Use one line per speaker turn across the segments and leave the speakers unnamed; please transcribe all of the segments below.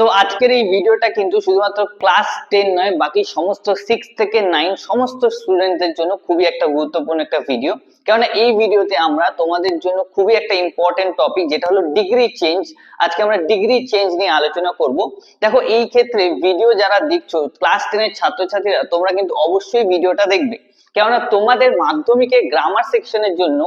তো আজকের এই ভিডিওটা কিন্তু শুধুমাত্র ক্লাস টেন নয়, বাকি সমস্ত সিক্স থেকে নাইন সমস্ত স্টুডেন্টদের জন্য খুবই একটা গুরুত্বপূর্ণ একটা ভিডিও কেননা এই ভিডিওতে আমরা তোমাদের জন্য খুবই একটা ইম্পর্টেন্ট টপিক যেটা হলো ডিগ্রি চেঞ্জ আজকে আমরা ডিগ্রি চেঞ্জ নিয়ে আলোচনা করব। দেখো, এই ক্ষেত্রে ভিডিও যারা দেখছ ক্লাস টেনের ছাত্রছাত্রীরা, তোমরা কিন্তু অবশ্যই ভিডিওটা দেখবে। কেননা তোমাদের মাধ্যমিকের গ্রামার সেকশনের জন্য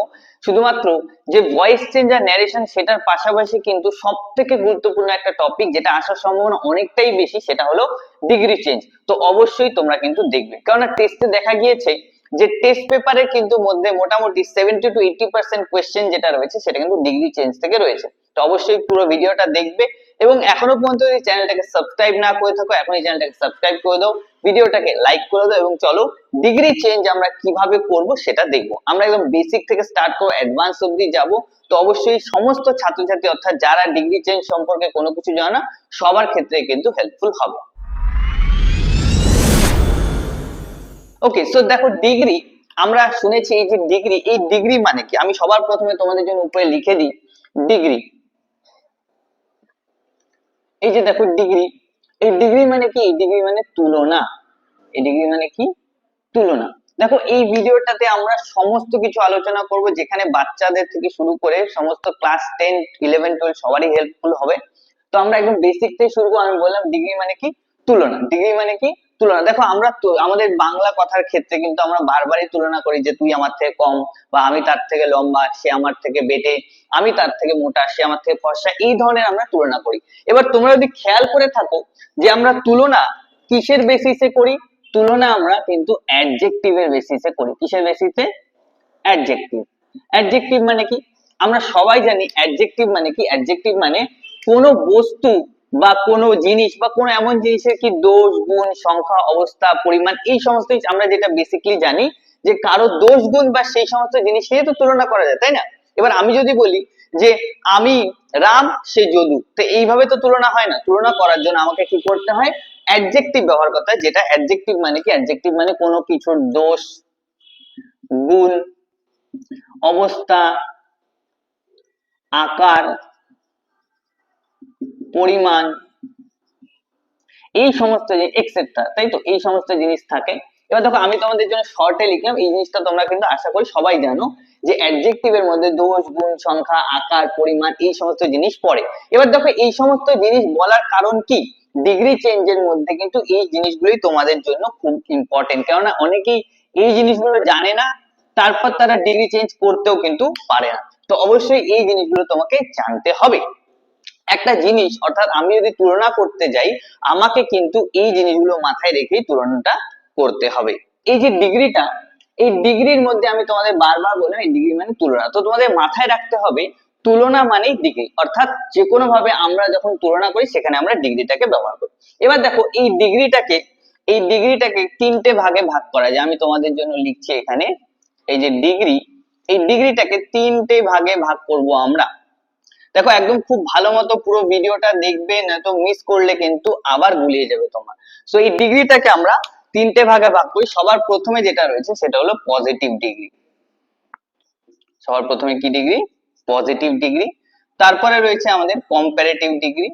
শুধুমাত্র যে ভয়েস চেঞ্জ আর ন্যারেশন সেটার পাশাপাশি কিন্তু সব থেকে গুরুত্বপূর্ণ একটা টপিক যেটা আসার সম্ভাবনা অনেকটাই বেশি সেটা হলো ডিগ্রি চেঞ্জ তো অবশ্যই তোমরা কিন্তু দেখবে। কেননা টেস্টে দেখা গিয়েছে যে টেস্ট পেপারের কিন্তু মধ্যে মোটামুটি seventy two eighty percent question যেটা রয়েছে সেটা কিন্তু ডিগ্রি চেঞ্জ থেকে রয়েছে। তো অবশ্যই পুরো ভিডিওটা দেখবে। এবং এখনও পর্যন্ত যদি চ্যানেলটাকে সাবস্ক্রাইব না করে থাকো এখন এই চ্যানেলটাকে সাবস্ক্রাইব করে দাও, ভিডিওটাকে লাইক করে দাও এবং চলো ডিগ্রি চেঞ্জ আমরা কীভাবে করব সেটা দেখব। আমরা একদম বেসিক থেকে স্টার্ট করব অ্যাডভান্স অবধি যাব। তো অবশ্যই সমস্ত ছাত্রছাত্রী অর্থাৎ যারা ডিগ্রি চেঞ্জ সম্পর্কে কোনো কিছু জানে না, সবার ক্ষেত্রে কিন্তু হেল্পফুল হবে। ওকে সো দেখো ডিগ্রি আমরা শুনেছি এই যে ডিগ্রি এই ডিগ্রি মানে কি? আমি সবার প্রথমে তোমাদের জন্য উপরে লিখে দিই ডিগ্রি এই যে দেখো ডিগ্রি এই ডিগ্রি মানে কি? ডিগ্রি মানে তুলনা। এই ডিগ্রি মানে কি? তুলনা। দেখো, এই ভিডিওটাতে আমরা সমস্ত কিছু আলোচনা করব, যেখানে বাচ্চাদের থেকে শুরু করে সমস্ত ক্লাস টেন ইলেভেন টুয়েলভ সবারই হেল্পফুল হবে। তো আমরা একদম বেসিক থেকে শুরু করব আমি বললাম ডিগ্রি মানে কি? তুলনা। ডিগ্রি মানে কি? তুলনা, দেখো আমরা আমাদের বাংলা কথার ক্ষেত্রে কিন্তু আমরা বারবারই তুলনা করি যে তুই আমার থেকে কম বা আমি তার থেকে লম্বা, সে আমার থেকে বেটে, আমি তার থেকে মোটা, সে আমার থেকে ফর্সা, এই ধরনের আমরা তুলনা করি। এবার তোমরা যদি খেয়াল করে থাকো যে আমরা তুলনা কিসের বেসিসে করি? তুলনা আমরা কিন্তু অ্যাডজেক্টিভের বেসিসে করি। কিসের বেসিসে অ্যাডজেক্টিভ অ্যাডজেক্টিভ মানে কি? আমরা সবাই জানি অ্যাডজেক্টিভ মানে কি? অ্যাডজেক্টিভ মানে কোনো বস্তু বা কোনো জিনিস বা কোনো এমন জিনিসের কি দোষ, গুণ, সংখ্যা, অবস্থা, পরিমাণ, এই সমস্ত আমরা যেটা বেসিক্যালি জানি যে কারও দোষ, গুণ বা সেই সমস্ত জিনিস নিয়ে তো তুলনা করা যায়, তাই না? এবার আমি যদি বলি যে আমি রাম, সে যদু, তো এইভাবে তো তুলনা হয় না। তুলনা করার জন্য আমাকে কি করতে হয়? অ্যাডজেক্টিভ ব্যবহার করতে হয়, যেটা অ্যাডজেক্টিভ মানে কি? অ্যাডজেক্টিভ মানে কোনো কিছুর দোষ, গুণ, অবস্থা, আকার পরিমাণ এই সমস্ত এক্সেট্রা তাই তো? এই সমস্ত জিনিস থাকে। এবার দেখো, আমি তোমাদের জন্য শর্টে লিখলাম, এই জিনিসটা তোমরা কিন্তু আশা করি সবাই জানো যে অ্যাডজেক্টিভ এর মধ্যে দোষ, গুণ, সংখ্যা, আকার, পরিমাণ এই সমস্ত জিনিস পড়ে। এবার দেখো, এই সমস্ত জিনিস বলার কারণ কি? ডিগ্রি চেঞ্জের মধ্যে কিন্তু এই জিনিসগুলোই তোমাদের জন্য খুব ইম্পর্টেন্ট কেননা অনেকেই এই জিনিসগুলো জানে না, তারপর তারা ডিগ্রি চেঞ্জ করতেও কিন্তু পারে না। তো অবশ্যই এই জিনিসগুলো তোমাকে জানতে হবে। একটা জিনিস, অর্থাৎ আমি যদি তুলনা করতে যাই, আমাকে কিন্তু এই জিনিসগুলো মাথায় রেখেই তুলনাটা করতে হবে। এই যে ডিগ্রিটা, এই ডিগ্রির মধ্যে আমি তোমাদের বারবার বললাম, এই ডিগ্রি মানে তুলনা। তো তোমাদের মাথায় রাখতে হবে, তুলনা মানেই ডিগ্রি। অর্থাৎ যে কোনো ভাবে আমরা যখন তুলনা করি, সেখানে আমরা ডিগ্রিটাকে ব্যবহার করি। এবার দেখো, এই ডিগ্রিটাকে এই ডিগ্রিটাকে তিনটে ভাগে ভাগ করা যায়। আমি তোমাদের জন্য লিখছি এখানে, এই যে ডিগ্রি, এই ডিগ্রিটাকে তিনটে ভাগে ভাগ করব আমরা। দেখো, একদম খুব ভালো মতো পুরো ভিডিওটা দেখবে, না তো মিস করলে কিন্তু আবার গুলিয়ে যাবে তোমার। সো এই ডিগ্রিটাকে আমরা তিনটে ভাগে ভাগ করি। সবার প্রথমে যেটা রয়েছে, সেটা হলো পজিটিভ ডিগ্রি সবার প্রথমে কি ডিগ্রি পজিটিভ ডিগ্রি তারপরে রয়েছে আমাদের কম্পারেটিভ ডিগ্রি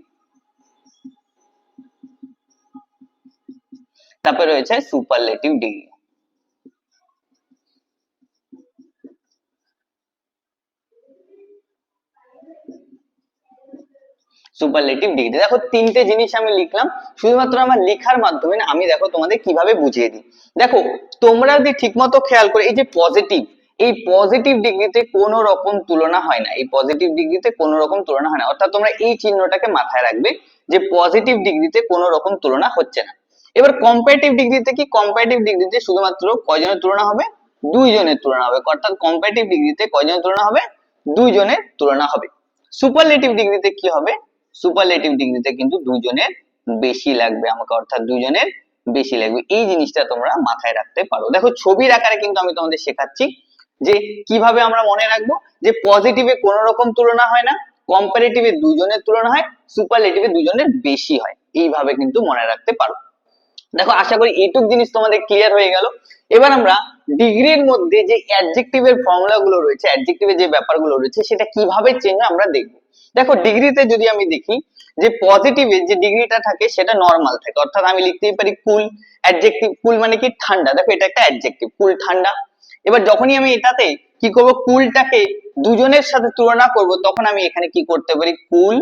তারপরে রয়েছে সুপারলেটিভ ডিগ্রি সুপারলেটিভ ডিগ্রি দেখো, তিনটে জিনিস আমি লিখলাম, শুধুমাত্র আমার লেখার মাধ্যমে না, আমি দেখো তোমাদের কীভাবে বুঝিয়ে দিই। দেখো, তোমরা যদি ঠিকমতো খেয়াল করে, এই যে পজিটিভ এই পজিটিভ ডিগ্রিতে কোনো রকম তুলনা হয় না। এই পজিটিভ ডিগ্রিতে কোনো রকম তুলনা হয় না। অর্থাৎ তোমরা এই চিহ্নটাকে মাথায় রাখবে যে পজিটিভ ডিগ্রিতে কোনো রকম তুলনা হচ্ছে না। এবার কম্পারেটিভ ডিগ্রিতে কি? কম্পারেটিভ ডিগ্রিতে শুধুমাত্র কয়জনের তুলনা হবে? দুইজনের তুলনা হবে। অর্থাৎ কম্পারেটিভ ডিগ্রিতে কয়জনের তুলনা হবে? দুইজনের তুলনা হবে। সুপারলেটিভ ডিগ্রিতে কি হবে? সুপারলেটিভ ডিগ্রিতে কিন্তু দুজনের বেশি লাগবে, আমাকে অর্থাৎ দুজনের বেশি লাগবে। এই জিনিসটা তোমরা মাথায় রাখতে পারো। দেখো, ছবির আকারে কিন্তু আমি তোমাদের শেখাচ্ছি যে কীভাবে আমরা মনে রাখব যে পজিটিভে কোনো রকম তুলনা হয় না কম্পারেটিভে দুজনের তুলনা হয় সুপারলেটিভে দুজনের বেশি হয়। এইভাবে কিন্তু মনে রাখতে পারো। দেখো, আশা করি এইটুক জিনিস তোমাদের ক্লিয়ার হয়ে গেল। এবার আমরা ডিগ্রির মধ্যে যে অ্যাডজেক্টিভের ফর্মুলা গুলো রয়েছে অ্যাডজেক্টিভের যে ব্যাপারগুলো রয়েছে, সেটা কীভাবে চেঞ্জ আমরা দেখব। দেখো ডিগ্রিতে যদি আমি দেখি যে পজিটিভে যে ডিগ্রিটা থাকে সেটা নর্মাল থাকে। অর্থাৎ আমি লিখতেই পারি কুল অ্যাডজেক্টিভ কুল মানে কি? ঠান্ডা। দেখো এটা একটা অ্যাডজেক্টিভ কুল ঠান্ডা। এবার যখনই আমি এটাতে কি করব? কুলটাকে দুজনের সাথে তুলনা করব তখন আমি এখানে কি করতে পারি? কুল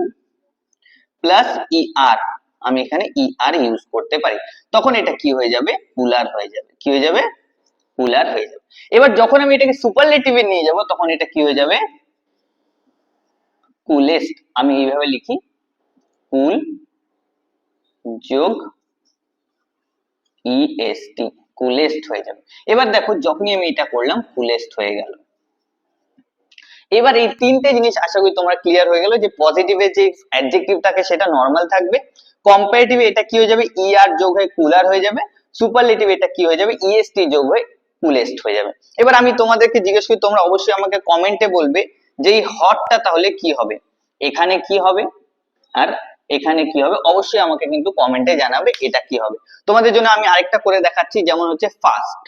প্লাস ই আর আমি এখানে ই আর ইউজ করতে পারি। তখন এটা কি হয়ে যাবে? কুলার হয়ে যাবে। কি হয়ে যাবে? কুলার হয়ে যাবে। এবার যখন আমি এটাকে সুপারলেটিভে নিয়ে যাব তখন এটা কি হয়ে যাবে? কুলেস্ট আমি এইভাবে লিখি কুল যোগ ইএসটি কুলেস্ট হয়ে যাবে। এবার দেখো, যখনই আমি এটা করলাম কুলেস্ট হয়ে গেল। এবার এই তিনটে জিনিস আশা করি তোমরা ক্লিয়ার হয়ে গেল যে পজিটিভে যে অ্যাডজেক্টিভ থাকে সেটা নর্মাল থাকবে কম্পারেটিভে এটা কি হয়ে যাবে? ইআর যোগ হয়ে কুলার হয়ে যাবে সুপারলেটিভ এটা কি হয়ে যাবে? ইএসটি যোগ হয়ে কুলেস্ট হয়ে যাবে। এবার আমি তোমাদেরকে জিজ্ঞেস করি, তোমরা অবশ্যই আমাকে কমেন্টে বলবে যে এই হটটা তাহলে কি হবে? এখানে কি হবে? আর এখানে কি হবে? অবশ্যই আমাকে কিন্তু কমেন্টে জানাবে এটা কি হবে। তোমাদের জন্য আমি আরেকটা করে দেখাচ্ছি, যেমন হচ্ছে ফাস্ট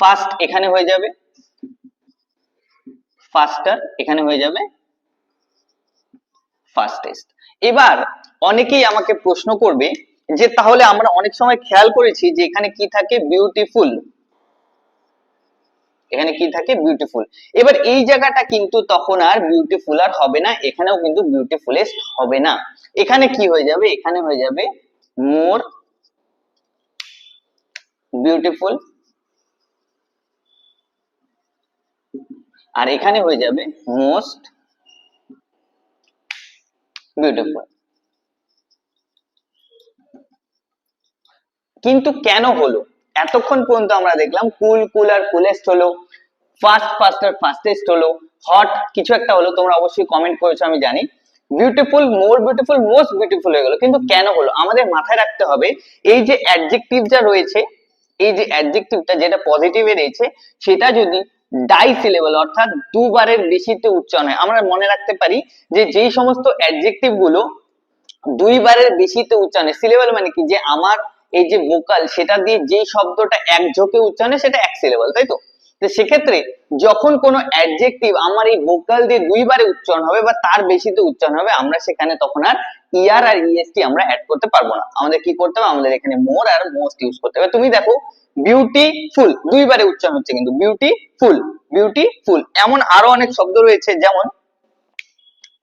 ফাস্ট এখানে হয়ে যাবে। ফাস্টার এখানে হয়ে যাবে। ফাস্টেস্ট এবার অনেকেই আমাকে প্রশ্ন করবে যে তাহলে আমরা অনেক সময় খেয়াল করেছি যে এখানে কি থাকে? বিউটিফুল এখানে কি থাকে? বিউটিফুল এবার এই জায়গাটা কিন্তু তখন আর বিউটিফুল আর হবে না, এখানেও কিন্তু বিউটিফুলেস্ট হবে না। এখানে কি হয়ে যাবে? এখানে হয়ে যাবে মোর বিউটিফুল আর এখানে হয়ে যাবে মোস্ট বিউটিফুল কিন্তু কেন হলো? এতক্ষণ পর্যন্ত আমরা দেখলাম কুল কুল আর কুলেস্ট হলো। ফাস্ট ফাস্ট আর ফাস্টেস্ট হলো। হট কিছু একটা হলো, তোমরা অবশ্যই কমেন্ট করেছ, আমি জানি। Beautiful more beautiful most beautiful হয়ে গেলো। কিন্তু কেন হলো? আমাদের মাথায় রাখতে হবে, এই যে অ্যাডজেক্টিভ যা রয়েছে, এই যে অ্যাডজেক্টিভটা যেটা পজিটিভে রয়েছে, সেটা যদি ডাই সিলেবল অর্থাৎ দুবারের বেশিতে উচ্চারণ হয়, আমরা মনে রাখতে পারি যে যেই সমস্ত অ্যাডজেক্টিভগুলো দুইবারের বেশিতে উচ্চারণে সিলেবল মানে কি? যে আমার এই যে ভোকাল সেটা দিয়ে যে শব্দটা এক ঝোঁকে উচ্চারণে সেটা এক সিলেবল তাই তো? সেক্ষেত্রে যখন কোনো অ্যাডজেক্টিভ আমার এই ভোকাল দিয়ে দুইবারে উচ্চারণ হবে বা তার বেশিতে উচ্চারণ হবে, আমরা সেখানে তখন আর ইয়ার আর ইএসটি আমরা অ্যাড করতে পারব না। আমাদের কি করতে হবে? আমাদের এখানে মোর আর মোস্ট ইউজ করতে হবে। তুমি দেখো বিউটিফুল দুইবারে উচ্চারণ হচ্ছে কিন্তু বিউটিফুল বিউটিফুল এমন আরও অনেক শব্দ রয়েছে, যেমন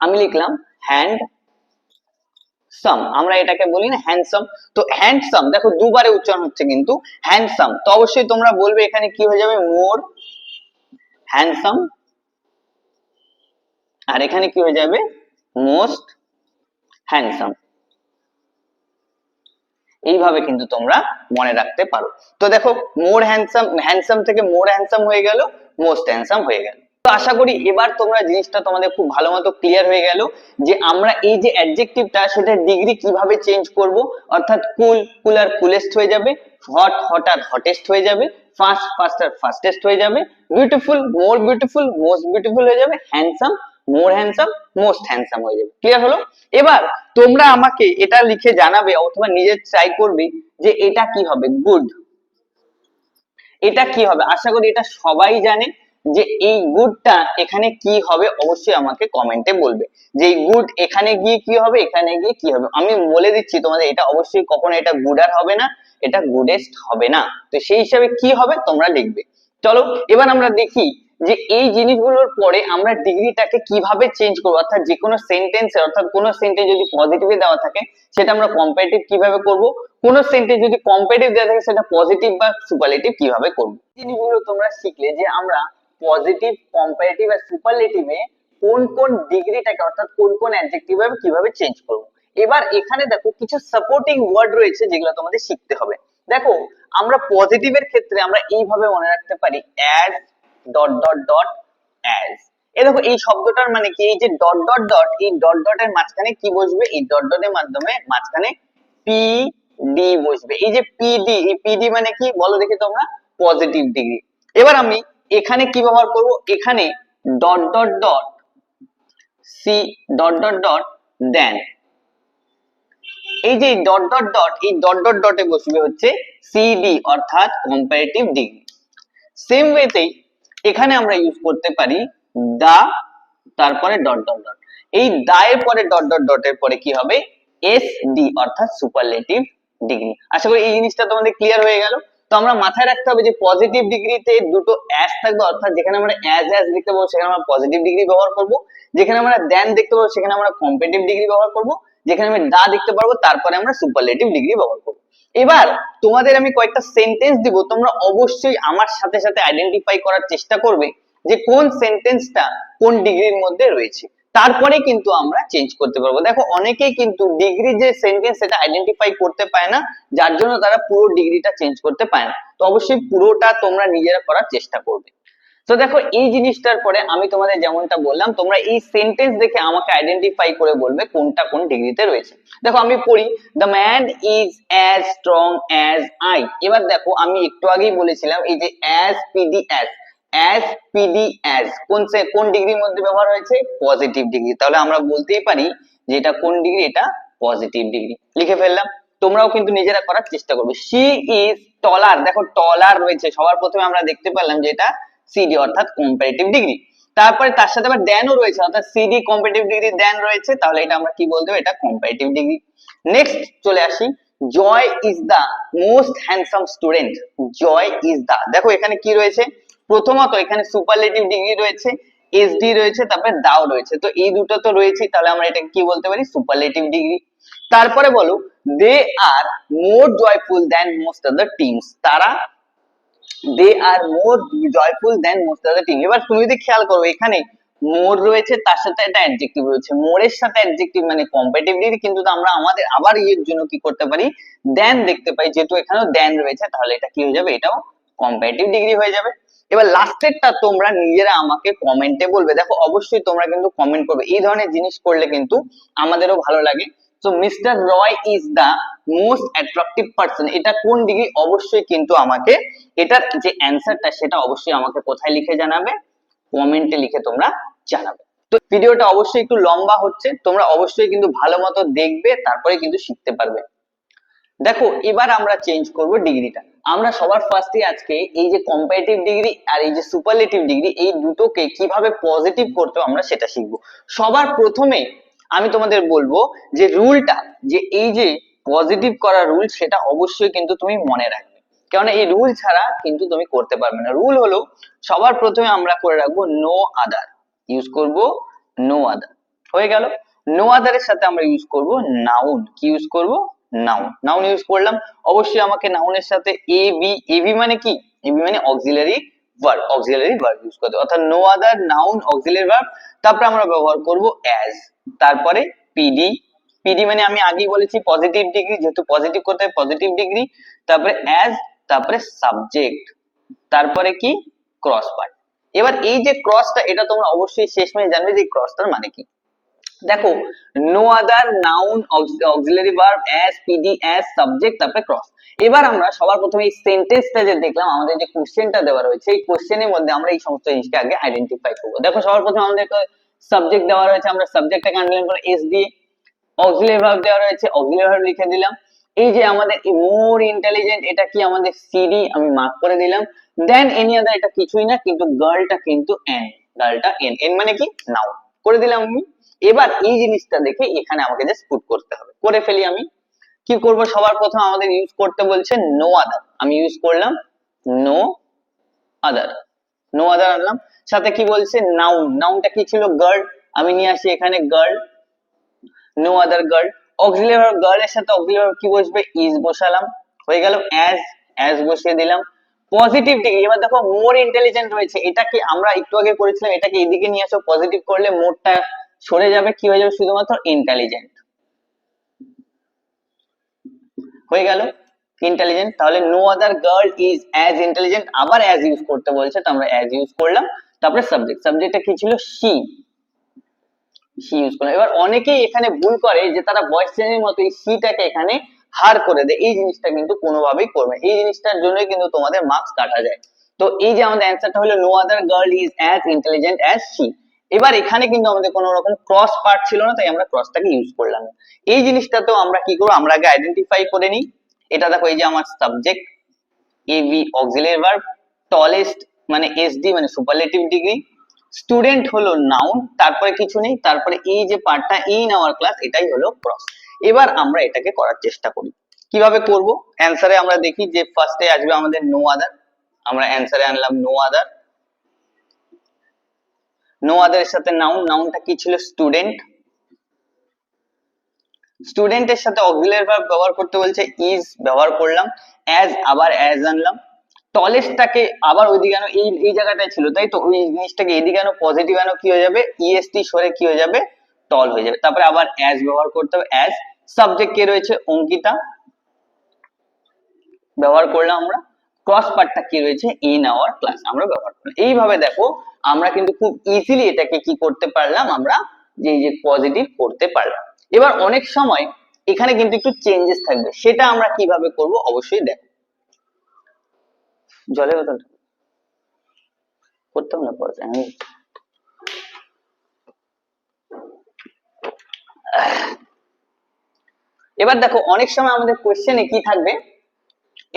আমি লিখলাম হ্যান্ড সাম আমরা এটাকে বলি না হ্যান্ডসাম তো হ্যান্ডসাম দেখো দুবারে উচ্চারণ হচ্ছে কিন্তু হ্যান্ডসাম তো অবশ্যই তোমরা বলবে এখানে কি হয়ে যাবে? মোর হ্যান্ডসাম আর এখানে কি হয়ে যাবে? মোস্ট হ্যান্ডসাম এইভাবে কিন্তু তোমরা মনে রাখতে পারো। তো দেখো, মোর হ্যান্ডসাম হ্যান্ডসাম থেকে মোর হ্যান্ডসাম হয়ে গেল মোস্ট হ্যান্ডসাম হয়ে গেল। আশা করি এবার তোমরা জিনিসটা তোমাদের খুব ভালো মতো ক্লিয়ার হয়ে গেল যে আমরা এই যে অ্যাডজেক্টিভটা সেটা ডিগ্রি কীভাবে চেঞ্জ করব? অর্থাৎ কুল কুল আর কুলেস্ট হয়ে যাবে, হট হট আর হটেস্ট হয়ে যাবে ফাস্ট ফাস্ট আর ফাস্টেস্ট হয়ে যাবে beautiful more beautiful most beautiful হয়ে যাবে handsome more handsome most handsome হয়ে যাবে। ক্লিয়ার হলো? এবার তোমরা আমাকে এটা লিখে জানাবে অথবা নিজে ট্রাই করবে যে এটা কি হবে? গুড এটা কি হবে? আশা করি এটা সবাই জানে। যে এই গুডটা এখানে কি হবে অবশ্যই আমাকে কমেন্টে বলবে। যে এই গুড এখানে গিয়ে কি হবে, এখানে গিয়ে কি হবে? আমি বলে দিচ্ছি তোমাদের, এটা অবশ্যই কখনো এটা গুডার হবে না, এটা গুডেস্ট হবে না। তো সেই হিসাবে কি হবে তোমরা লিখবে চলো, এবার আমরা দেখি যে এই জিনিসগুলোর পরে আমরা ডিগ্রিটাকে কীভাবে চেঞ্জ করব। অর্থাৎ যে কোনো সেন্টেন্স অর্থাৎ কোনো সেন্টেন্স যদি পজিটিভে দেওয়া থাকে, সেটা আমরা কম্পারেটিভ কীভাবে করব? কোন সেন্টেন্স যদি কম্পারেটিভ দেওয়া থাকে, সেটা পজিটিভ বা সুপারলেটিভ কীভাবে করব? জিনিসগুলো তোমরা শিখলে যে আমরা পজিটিভ কম্পারেটিভ আর সুপারলেটিভে কোন কোন ডিগ্রিটাকে অর্থাৎ কোন কোন অ্যাডজেক্টিভ আমি কীভাবে চেঞ্জ করব? এবার এখানে দেখো কিছু সাপোর্টিং ওয়ার্ড রয়েছে যেগুলো তোমাদের শিখতে হবে। দেখো, আমরা পজিটিভের ক্ষেত্রে আমরা এইভাবে মনে রাখতে পারি as dot dot dot as এই দেখো, এই শব্দটার মানে কি? এই যে ডট ডট ডট এই ডট ডটের মাঝখানে কি বসবে? এই ডট ডটের মাধ্যমে মাঝখানে পি ডি বসবে। এই যে পিডি এই পিডি মানে কি? বলো দেখি তোমরা পজিটিভ ডিগ্রি এবার আমি এখানে কি ব্যবহার করব? এখানে dot dot dot C dot dot dot then এই যে ডট ডট ডট এই ডট ডট ডটে বসবে হচ্ছে সিডি অর্থাৎ কম্পারেটিভ ডিগ্রি সেম ওয়েতেই এখানে আমরা ইউজ করতে পারি দা তারপরে ডট ডট ডট এই দায়ের পরে ডট ডট ডটের পরে কি হবে? এস ডি অর্থাৎ সুপারলেটিভ ডিগ্রি আশা করি এই জিনিসটা তোমাদের ক্লিয়ার হয়ে গেল? তো আমরা মাথায় রাখতে হবে যে পজিটিভ ডিগ্রিতে দুটো অ্যাস থাকবে, অর্থাৎ যেখানে আমরা অ্যাজ অ্যাজ দেখতে পাবো, সেখানে আমরা পজিটিভ ডিগ্রি ব্যবহার করব। যেখানে আমরা দেন দেখতে পাবো, সেখানে আমরা কম্পারেটিভ ডিগ্রি ব্যবহার করব। যেখানে আমি দা দেখতে পারব, তারপরে আমরা সুপারলেটিভ ডিগ্রি ব্যবহার করব। এবার তোমাদের আমি কয়েকটা সেন্টেন্স দিব, তোমরা অবশ্যই আমার সাথে সাথে আইডেন্টিফাই করার চেষ্টা করবে যে কোন সেন্টেন্সটা কোন ডিগ্রির মধ্যে রয়েছে। তারপরে কিন্তু আমরা চেঞ্জ করতে পারব। দেখো, অনেকেই কিন্তু ডিগ্রি যে সেন্টেন্স সেটা আইডেন্টিফাই করতে পায় না, যার জন্য তারা পুরো ডিগ্রিটা চেঞ্জ করতে পায় না। তো অবশ্যই পুরোটা তোমরা নিজেরা করার চেষ্টা করবে। তো দেখো, এই জিনিসটার পরে আমি তোমাদের যেমনটা বললাম, তোমরা এই সেন্টেন্স দেখে আমাকে আইডেন্টিফাই করে বলবে কোনটা কোন ডিগ্রিতে রয়েছে। দেখো, আমি পড়ি the man is as strong as I এবার দেখো, আমি একটু আগেই বলেছিলাম, এই যে as PD as as PD as কোন সে, কোন ডিগ্রির মধ্যে ব্যবহার হয়েছে? পজিটিভ ডিগ্রি তাহলে আমরা বলতেই পারি যে এটা কোন ডিগ্রি এটা পজিটিভ ডিগ্রি লিখে ফেললাম। তোমরাও কিন্তু নিজেরা করার চেষ্টা করবে। শি ইজ টলার দেখো টলার রয়েছে। সবার প্রথমে আমরা দেখতে পেলাম যে এটা সিডি অর্থাৎ কম্পারেটিভ ডিগ্রি তারপরে তার সাথে আবার দেনও রয়েছে। অর্থাৎ সিডি কম্পারেটিভ ডিগ্রি দেন রয়েছে। তাহলে এটা আমরা কি বলতে এটা কম্পারেটিভ ডিগ্রি নেক্সট চলে আসি। Joy is the most handsome student Joy is the দেখো এখানে কি রয়েছে? প্রথমত এখানে সুপারলেটিভ ডিগ্রি রয়েছে এসডি রয়েছে, তারপরে দাও রয়েছে। তো এই দুটো তো রয়েছে তাহলে আমরা এটাকে কি বলতে পারি? সুপারলেটিভ ডিগ্রি তারপরে বলো they are more joyful than most of the teams তারা they are more joyful than most of the team এবার তুমি যদি খেয়াল করো, এখানে মোর রয়েছে, তার সাথে একটা অ্যাডজেক্টিভ রয়েছে। মোরের সাথে অ্যাডজেক্টিভ মানে কম্পারেটিভ ডিগ্রি কিন্তু আমরা আমাদের আবার ইয়ের জন্য কি করতে পারি? দেন দেখতে পাই, যেহেতু এখানেও দেন রয়েছে, তাহলে এটা কি হয়ে যাবে? এটাও কম্পারেটিভ ডিগ্রি হয়ে যাবে। এবার লাস্টেরটা তোমরা নিজেরা আমাকে কমেন্টে বলবে। দেখো, অবশ্যই তোমরা কিন্তু কমেন্ট করবে। এই ধরনের জিনিস করলে কিন্তু আমাদেরও ভালো লাগে। So mister Roy is the most attractive person এটা কোন ডিগ্রি অবশ্যই কিন্তু আমাকে এটার যে অ্যান্সারটা সেটা অবশ্যই আমাকে কোথায় লিখে জানাবে? কমেন্টে লিখে তোমরা জানাবে। তো ভিডিওটা অবশ্যই একটু লম্বা হচ্ছে। তোমরা অবশ্যই কিন্তু ভালো মতো দেখবে, তারপরে কিন্তু শিখতে পারবে। দেখো, এবার আমরা চেঞ্জ করব ডিগ্রিটা আমরা সবার ফার্স্টে আজকে এই যে কম্পারেটিভ ডিগ্রি আর এই যে সুপারলেটিভ ডিগ্রি এই দুটোকে কীভাবে পজিটিভ করতে আমরা সেটা শিখব। সবার প্রথমে আমি তোমাদের বলব যে রুলটা যে এই যে পজিটিভ করা রুল সেটা অবশ্যই কিন্তু তুমি মনে রাখবে। কেননা এই রুল ছাড়া কিন্তু তুমি করতে পারবে না। রুল হলো সবার প্রথমে আমরা করে রাখব নো আদার ইউজ করব নো আদার হয়ে গেল। নো আদারের সাথে আমরা ইউজ করব নাউন কি ইউজ করব? নাউন নাউন ইউজ করলাম। অবশ্যই আমাকে নাউনের সাথে এ বি এবি মানে কি? এবি মানে auxiliary verb auxiliary verb use করতে। অর্থাৎ no other noun auxiliary verb তারপরে আমরা ব্যবহার করব অ্যাজ তারপরে পিডি পিডি মানে আমি আগেই বলেছি পজিটিভ ডিগ্রি যেহেতু পজিটিভ করতে হয় পজিটিভ ডিগ্রি তারপরে অ্যাজ তারপরে সাবজেক্ট তারপরে কি? ক্রস পার্ট এবার এই যে ক্রসটা এটা তোমরা অবশ্যই শেষ শেষমেশ জানবে যে ক্রসটার মানে কি। দেখো no other noun auxiliary verb as PD as subject তারপরে ক্রস এবার আমরা সবার প্রথমে এই সেন্টেন্সটা যে দেখলাম, আমাদের যে কোশ্চেনটা দেওয়া রয়েছে, এই কোশ্চেনের মধ্যে আমরা এই সমস্ত জিনিসকে আগে আইডেন্টিফাই করব। দেখো, সবার প্রথমে আমাদের সাবজেক্ট দেওয়া রয়েছে, আমরা সাবজেক্টটাকে আন্ডারলাইন করে এস দিয়ে অক্সিলারি ভার্ব দেওয়া রয়েছে অক্সিলারি ভার্ব লিখে দিলাম। এই যে আমাদের মোর ইন্টেলিজেন্ট এটা কি আমাদের সিডি আমি মার্ক করে দিলাম। দেন এনি আদার এটা কিছুই না, কিন্তু গার্লটা কিন্তু এন গার্লটা এন এন মানে কি? নাউন করে দিলাম আমি। এবার এই জিনিসটা দেখে এখানে আমাকে জাস্ট পুট করতে হবে। করে ফেলি আমি। কি করব? সবার প্রথম আমাদের ইউজ করতে বলছে নো আদার আমি ইউজ করলাম নো আদার নো আদার আনলাম। সাথে কি বলছে? নাউন নাউনটা কি ছিল? গার্ল আমি নিয়ে আসি এখানে girl no other girl auxiliary verb girl এর সাথে অক্সিলারি ভার্ব কি বসবে? ইজ বসালাম। হয়ে গেল অ্যাজ অ্যাজ বসিয়ে দিলাম। পজিটিভ ডিগ্রি এবার দেখো মোর ইন্টেলিজেন্ট রয়েছে এটা কি আমরা একটু আগে করেছিলাম? এটাকে এদিকে নিয়ে আসো। পজিটিভ করলে মোরটা সরে যাবে কি হয়ে যাবে? শুধুমাত্র ইন্টেলিজেন্ট হয়ে গেল? ইন্টেলিজেন্ট তাহলে no other girl is as intelligent আবার অ্যাজ ইউজ করতে বলছে, তো আমরা অ্যাজ ইউজ করলাম। তারপরে সাবজেক্ট সাবজেক্টটা কি ছিল? শি শি ইউজ করলাম। এবার অনেকেই এখানে ভুল করে যে তারা ভয়েস চেঞ্জের মতো এই শিটাকে এখানে হার করে দেয়। এই জিনিসটা কিন্তু কোনোভাবেই করবে। এই জিনিসটার জন্যই কিন্তু তোমাদের মার্কস কাটা যায়। তো এই যে আমাদের অ্যান্সারটা হলো no other girl is as intelligent as she এবার এখানে কিন্তু আমাদের কোনো রকম ক্রস পার্ট ছিল না, তাই আমরা ক্রসটাকে ইউজ করলাম না। এই জিনিসটাতেও আমরা কি করব? আমরা আগে আইডেন্টিফাই করে নিই। এটা দেখো, এই যে আমার subject AB auxiliary verb tallest মানে এসডি মানে সুপারলেটিভ ডিগ্রি স্টুডেন্ট হলো নাউন তারপরে কিছু নেই, তারপরে এই যে পার্টটা ইন আওয়ার ক্লাস এটাই হলো ক্রস এবার আমরা এটাকে করার চেষ্টা করি। কীভাবে করব? অ্যান্সারে আমরা দেখি যে ফার্স্টে আসবে আমাদের নো আদার আমরা অ্যান্সারে আনলাম নো আদার নো আদার এর সাথে নাউন নাউনটা কি ছিল? স্টুডেন্ট স্টুডেন্টের সাথে অক্সিলারি ভার্ব ব্যবহার করতে বলছে ইজ ব্যবহার করলাম। অ্যাজ আবার অ্যাজ আনলাম। টলেস্টটাকে আবার ওইদিকে আনো, এই এই জায়গাটায় ছিল, তাই তো? ওই জিনিসটাকে এদিকে আনো পজিটিভ আনো, কি হয়ে যাবে? ইএসটি সরে কি হয়ে যাবে? টল হয়ে যাবে। তারপরে আবার অ্যাজ ব্যবহার করতে হবে। অ্যাজ সাবজেক্ট কে রয়েছে? অঙ্কিতা। ব্যবহার করলাম আমরা। ক্রস পার্টটা কি রয়েছে? ইন আওয়ার ক্লাস আমরা ব্যবহার করলাম। এইভাবে দেখো, আমরা কিন্তু খুব ইজিলি এটাকে কি করতে পারলাম? আমরা যে যে পজিটিভ করতে পারলাম। এবার অনেক সময় এখানে কিন্তু একটু চেঞ্জেস থাকবে। সেটা আমরা কীভাবে করব? অবশ্যই দেখো। জলের বোতলটা। করতাম না পরে, আমি এবার দেখো, অনেক সময় আমাদের কোশ্চেনে কি থাকবে?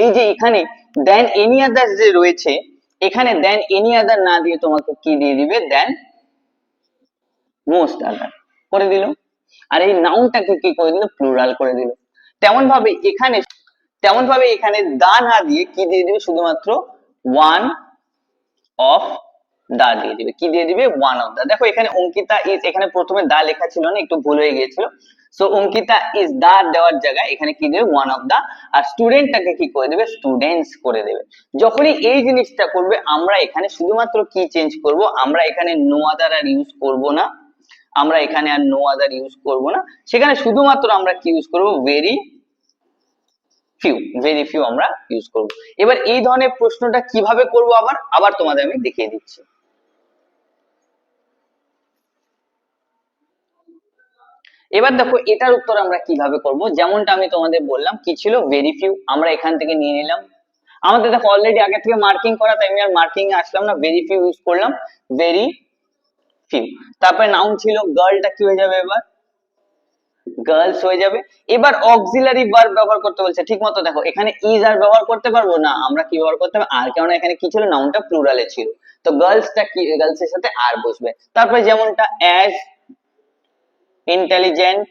এই যে এখানে দেন এনি আদার যে রয়েছে, এখানে দেন এনি আদার না দিয়ে তোমাকে কি দিয়ে দিবে? দেন মোস্ট আদার করে দিল। আর এই নাউনটাকে কি করে দিল? প্লুরাল করে দিল। তেমন ভাবে এখানে, তেমন ভাবে এখানে দা না দিয়ে কি দিয়ে দিবে? শুধুমাত্র ওয়ান অফ দা দিয়ে দিবে। কি দিয়ে দিবে? One of the. দেখো এখানে অঙ্কিতা ইজ এখানে প্রথমে দা লেখা ছিল না, একটু ভুল হয়ে গিয়েছিল। সো অঙ্কিতা ইজ দা দেওয়ার জায়গায়, এখানে কি দেবে? ওয়ান অফ দা আর স্টুডেন্টটাকে কি করে দেবে? স্টুডেন্টস করে দেবে। যখনই এই জিনিসটা করবে, আমরা এখানে শুধুমাত্র কি চেঞ্জ করব? আমরা এখানে নো আদার আর ইউজ করব না। আমরা এখানে আর নো আদার ইউজ করব না। সেখানে শুধুমাত্র আমরা কি ইউজ করব? ভেরি ফিউ ভেরি ফিউ আমরা ইউজ করব। এবার এই ধরনের প্রশ্নটা কীভাবে করব আবার? আবার তোমাদের আমি দেখিয়ে দিচ্ছি। এবার দেখো, এটার উত্তর আমরা কীভাবে করব? যেমনটা আমি তোমাদের বললাম, কি ছিল? ভেরি ফিউ আমরা এখান থেকে নিয়ে নিলাম। আমাদের দেখো অলরেডি আগে থেকে মার্কিং করা, তাই আমি আর মার্কিং এ আসলাম না ভেরি ফিউ ইউজ করলাম ভেরি ফিউ তারপরে নাউন ছিল গার্লটা কি হয়ে যাবে এবার? গার্লস হয়ে যাবে। এবার অক্সিলারি ভার্ব ব্যবহার করতে বলছে ঠিক মতো দেখো, এখানে ইজ আর ব্যবহার করতে পারব না, আমরা কি ব্যবহার করতে হবে? আর, কেননা এখানে কি ছিল? নাউনটা প্লুরালে ছিল। তো গার্লসটা কি গার্লস এর সাথে আর বসবে। তারপরে যেমনটা অ্যাজ ইন্টেলিজেন্ট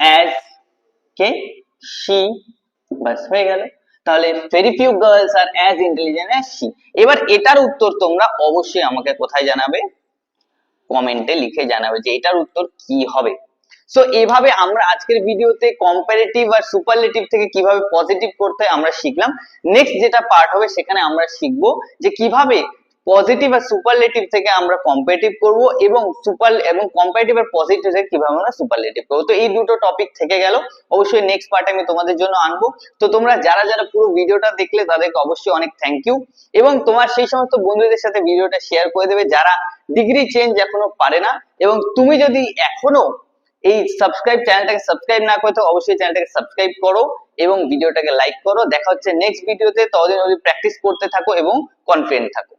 অ্যাজ কে শি বাস হয়ে গেল। তাহলে very few girls are as intelligent as she এবার এটার উত্তর তোমরা অবশ্যই আমাকে কোথায় জানাবে? কমেন্টে লিখে জানাবে যে এটার উত্তর কি হবে। সো এভাবে আমরা আজকের ভিডিওতে কম্পারেটিভ আর সুপারলেটিভ থেকে কীভাবে পজিটিভ করতে আমরা শিখলাম। নেক্সট যেটা পার্ট হবে, সেখানে আমরা শিখব যে কীভাবে পজিটিভ আর সুপারলেটিভ থেকে আমরা কম্পারেটিভ করব এবং সুপার এবং কম্পারেটিভ আর পজিটিভ থেকে কীভাবে আমরা সুপারলেটিভ করব। তো এই দুটো টপিক থেকে গেল। অবশ্যই নেক্সট পার্টে আমি তোমাদের জন্য আনব। তো তোমরা যারা যারা পুরো ভিডিওটা দেখলে তাদেরকে অবশ্যই অনেক থ্যাংক ইউ এবং তোমার সেই সমস্ত বন্ধুদের সাথে ভিডিওটা শেয়ার করে দেবে যারা ডিগ্রি চেঞ্জ এখনও পারে না। এবং তুমি যদি এখনও এই সাবস্ক্রাইব চ্যানেলটাকে সাবস্ক্রাইব না করে থাকো, অবশ্যই চ্যানেলটাকে সাবস্ক্রাইব করো এবং ভিডিওটাকে লাইক করো। দেখা হচ্ছে নেক্সট ভিডিওতে ততদিন অবধি প্র্যাকটিস করতে থাকো এবং কনফিডেন্ট থাকো।